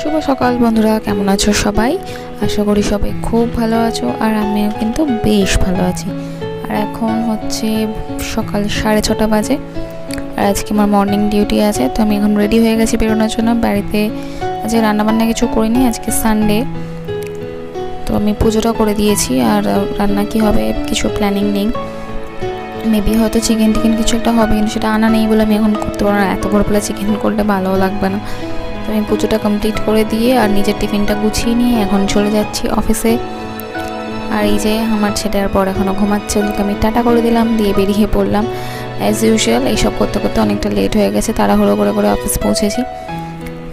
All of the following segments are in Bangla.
শুভ সকাল বন্ধুরা, কেমন আছো সবাই? আশা করি সবাই খুব ভালো আছো আর আমিও কিন্তু বেশ ভালো আছি। আর এখন হচ্ছে সকাল সাড়ে ছটা বাজে। আর আজকে আমার মর্নিং ডিউটি আছে, তো আমি এখন রেডি হয়ে গেছি বেরোনোর জন্য। বাড়িতে আজকে রান্নাবান্না কিছু করিনি, আজকে সানডে তো আমি পুজোটা করে দিয়েছি আর রান্না কি হবে কিছু প্ল্যানিং নেই। মেবি হয়তো চিকেন টিকেন কিছু একটা হবে, কিন্তু সেটা আনা নেই বলে আমি এখন করতে পারব না। এত বড় চিকেন করলে ভালোও লাগবে না। আমি পুজোটা কমপ্লিট করে দিয়ে আর নিজের টিফিনটা গুছিয়ে নিয়ে এখন চলে যাচ্ছি অফিসে আর এই যে আমার ছেলে আর পর এখনও ঘুমাচ্ছে, ওদেরকে আমি টাটা করে দিলাম, দিয়ে বেরিয়ে পড়লাম। অ্যাজ ইউজুয়াল এইসব করতে করতে অনেকটা লেট হয়ে গেছে, তাড়াহুড়ো করে করে অফিস পৌঁছেছি।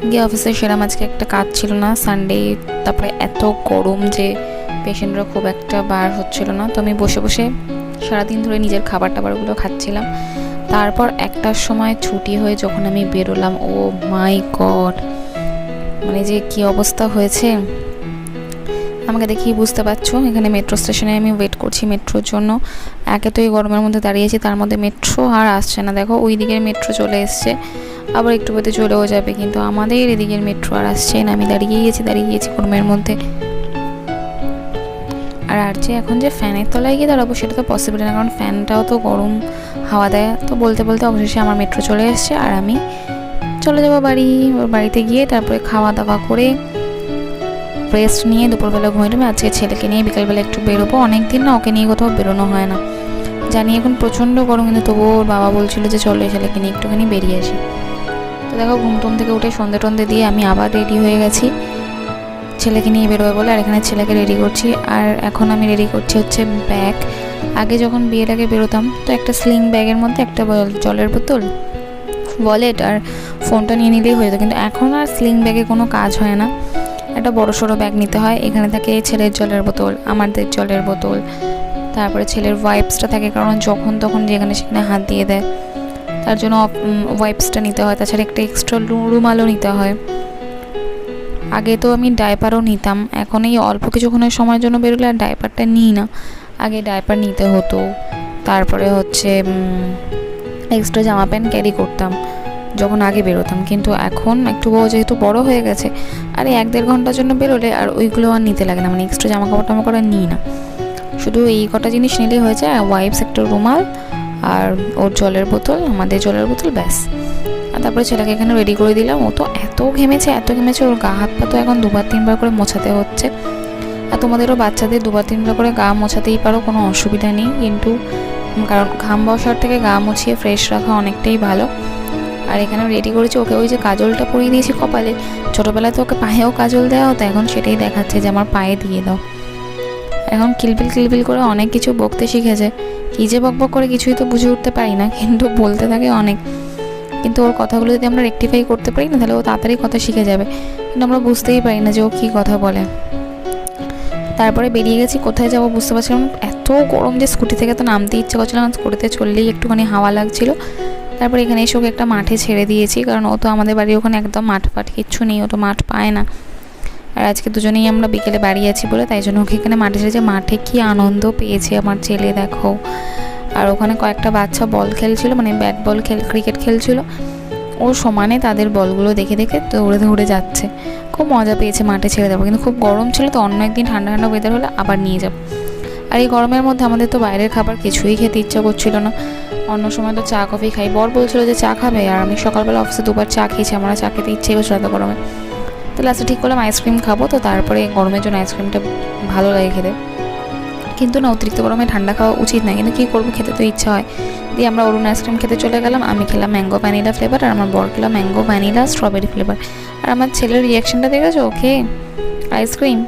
গিয়ে অফিসে সেরাম আজকে একটা কাজ ছিল না সানডে তারপরে এত গরম যে পেশেন্টরা খুব একটা বার হচ্ছিল না। তো আমি বসে বসে সারাদিন ধরে নিজের খাবার টাবারগুলো খাচ্ছিলাম। তারপর একটার সময় ছুটি হয়ে যখন আমি বেরোলাম, ও মাই গড মানে যে কি অবস্থা হয়েছে? আমাকে দেখেই বুঝতে পারছ, এখানে মেট্রো স্টেশনে আমি ওয়েট করছি মেট্রোর জন্য। একে তো এই গরমের মধ্যে দাঁড়িয়েছি তার মধ্যে মেট্রো আর আসছে না। দেখো, ওই দিকের মেট্রো চলে এসছে, আবার একটু পেতে চলেও যাবে, কিন্তু আমাদের এদিকের মেট্রো আর আসছে না। আমি দাঁড়িয়ে গিয়েছি দাঁড়িয়ে গিয়েছি গরমের মধ্যে। আর আর যে এখন যে ফ্যানের তলায় গিয়ে দাঁড়াবো সেটা তো পসিবল না, কারণ ফ্যানটাও তো গরম হাওয়া দেয়। তো বলতে বলতে অবশেষে আমার মেট্রো চলে এসছে আর আমি চলে যাব বাড়ি। বাড়িতে গিয়ে তারপরে খাওয়া দাওয়া করে রেস্ট নিয়ে দুপুরবেলা ঘুমিয়ে নেবে। আজকে ছেলেকে নিয়ে বিকালবেলা একটু বেরোবো। অনেক দিন না ওকে নিয়ে কোথাও বেরোনো হয় না। জানি এখন প্রচণ্ড গরম, কিন্তু তবুও ওর বাবা বলছিল যে চলো ছেলেকে নিয়ে একটুখানি বেরিয়ে আসি। তো দেখো, ঘুম টুম থেকে উঠে সন্ধে টন্ধে দিয়ে আমি আবার রেডি হয়ে গেছি। ছেলেকে নিয়ে বেরোবে বলে, আর এখানে ছেলেকে রেডি করছি। আর এখন আমি রেডি করছি হচ্ছে ব্যাগ আগে যখন বিয়ের আগে বেরোতাম, তো একটা স্লিং ব্যাগের মধ্যে একটা জলের বোতল ওয়ালেট আর ফোনটা নিয়ে নিলেই হয়ে যেত। কিন্তু এখন আর স্লিং ব্যাগে কোনো কাজ হয় না। একটা বড় সড়ো ব্যাগ নিতে হয়। এখানে থাকে ছেলের জলের বোতল, আমাদের জলের বোতল, তারপরে ছেলের ওয়াইপসটা থাকে। কারণ যখন তখন যেখানে সেখানে হাত দিয়ে দেয়। তার জন্য ওয়াইপসটা নিতে হয়। তাছাড়া একটা এক্সট্রা রুমালও নিতে হয়। আগে তো আমি ডাইপারও নিতাম। এখন এই অল্প কিছুক্ষণের সময়ের জন্য বেরোলে আর ডাইপারটা নিই না। আগে ডাইপার নিতে হতো। তারপরে হচ্ছে এক্সট্রা জামা প্যান্ট ক্যারি করতাম, যখন আগে বেরোতাম। কিন্তু এখন একটু বউ যেহেতু বড় হয়ে গেছে, আর এই এক দেড় ঘণ্টার জন্য বেরোলে আর ওইগুলো আর নিতে লাগে না। মানে এক্সট্রা জামা কাপড় টামা করে নিই না। শুধু এই কটা জিনিস নিলেই হয়েছে ওয়াইপস একটা রুমাল, আর ওর জলের বোতল, আমাদের জলের বোতল, ব্যাস। আর তারপরে ছেলেকে এখানে রেডি করে দিলাম। ও তো এত ঘেমেছে এত ঘেমেছে। ওর গা হাত পা তো এখন দুবার, তিনবার করে মোছাতে হচ্ছে। আর তোমাদেরও বাচ্চাদের দুবার, তিনবার করে গা মোছাতেই পারো, কোনো অসুবিধা নেই। কিন্তু কারণ ঘাম বসার থেকে গা মুছিয়ে ফ্রেশ রাখা অনেকটাই ভালো। আর এখানে রেডি করেছি ওকে ওই যে কাজলটা পরিয়ে দিয়েছি কপালে। ছোটোবেলায় তো ওকে পায়েও কাজল দেওয়া হতো, এখন সেটাই দেখাচ্ছে যে আমার পায়ে দিয়ে দাও। এখন কিলবিল কিলবিল করে অনেক কিছু বকতে শিখেছে। কী যে বক বক করে কিছুই তো বুঝে উঠতে পারি না, কিন্তু বলতে থাকে অনেক। কিন্তু ওর কথাগুলো যদি আমরা রেকটিফাই করতে পারি না, তাহলে ও তাড়াতাড়ি কথা শিখে যাবে। কিন্তু আমরা বুঝতেই পারি না যে ও কী কথা বলে। তারপরে বেরিয়ে গেছি, কোথায় যাব বুঝতে পারছিলাম। এত গরম যে স্কুটি থেকে তো নামতে ইচ্ছে করছিল না, স্কুটিতে চললেই একটুখানি হাওয়া লাগছিল। তারপরে এখানে এসে ওকে একটা মাঠে ছেড়ে দিয়েছি, কারণ ও তো আমাদের বাড়ির ওখানে একদম মাঠ ফাট কিচ্ছু নেই, ও তো মাঠ পায় না। আর আজকে দুজনেই আমরা বিকেলে বাড়ি আছি বলে, তাই জন্য ওকে এখানে মাঠে ছেড়েছে। মাঠে কি আনন্দ পেয়েছে আমার ছেলে, দেখো। আর ওখানে কয়েকটা বাচ্চা বল খেলছিল মানে ব্যাট বল খেল, ক্রিকেট খেলছিল। ও সমানে তাদের বলগুলো দেখে দেখে দৌড়ে দৌড়ে যাচ্ছে। খুব মজা পেয়েছে মাঠে ছেড়ে দেবো। কিন্তু খুব গরম ছিল তো, অন্য একদিন ঠান্ডা ঠান্ডা ওয়েদার হলে আবার নিয়ে যাব। আর এই গরমের মধ্যে আমাদের তো বাইরের খাবার কিছুই খেতে ইচ্ছা করছিল না। অন্য সময় তো চা, কফি খাই। বর বলছিল যে চা খাবে, আর আমি সকালবেলা অফিসে দুবার চা খেয়েছি। আমার চা খেতে ইচ্ছে করছিল এত গরমে। তো লাস্টে ঠিক করলাম আইসক্রিম খাব। তো তারপরে গরমের জন্য আইসক্রিমটা ভালো লাগে খেতে। কিন্তু না, অতিরিক্ত গরমে ঠান্ডা খাওয়া উচিত না। কিন্তু কী করব, খেতে তো ইচ্ছা হয়। দিয়ে আমরা অরুণ আইসক্রিম খেতে চলে গেলাম। আমি খেলাম ম্যাঙ্গো ভ্যানিলা ফ্লেভার আর আমার বর খেলাম ম্যাঙ্গো ভ্যানিলা স্ট্রবেরি ফ্লেভার আর আমার ছেলের রিয়াকশনটা দেখেছ? Okay, ice cream.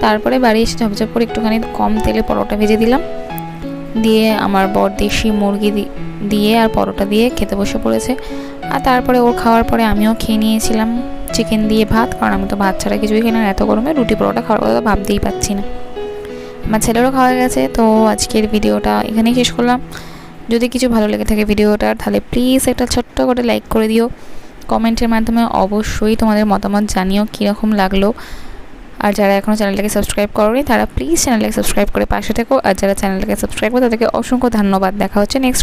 তারপরে বাড়ি এসে ঝপঝপ করে একটুখানি কম তেলে পরোটা ভেজে দিলাম। দিয়ে আমার বর দেশি মুরগি দিয়ে আর পরোটা দিয়ে খেতে বসে পড়েছে। আর তারপরে ওর খাওয়ার পরে আমিও খেয়ে নিয়েছিলাম। চিকেন দিয়ে ভাত। কারণ আমি তো ভাত ছাড়া কিছুই খাই না। এত গরমে রুটি পরোটা খাওয়ার কথা ভাবতেই পাচ্ছি না। আমার ছেলেরও খাওয়া গেছে, তো আজকের ভিডিওটা এখানেই শেষ করলাম। যদি কিছু ভালো লেগে থাকে ভিডিওটা, তাহলে প্লিজ একটা ছোট্ট করে লাইক করে দিও। কমেন্টের মাধ্যমে অবশ্যই তোমাদের মতামত জানিও কীরকম লাগল। আর যারা এখনও চ্যানেলটাকে সাবস্ক্রাইব করোনি, তারা প্লিজ চ্যানেলটাকে সাবস্ক্রাইব করে পাশে থেকো। আর যারা চ্যানেলটাকে সাবস্ক্রাইব করে, তাদেরকে অসংখ্য ধন্যবাদ। দেখা হচ্ছে নেক্সট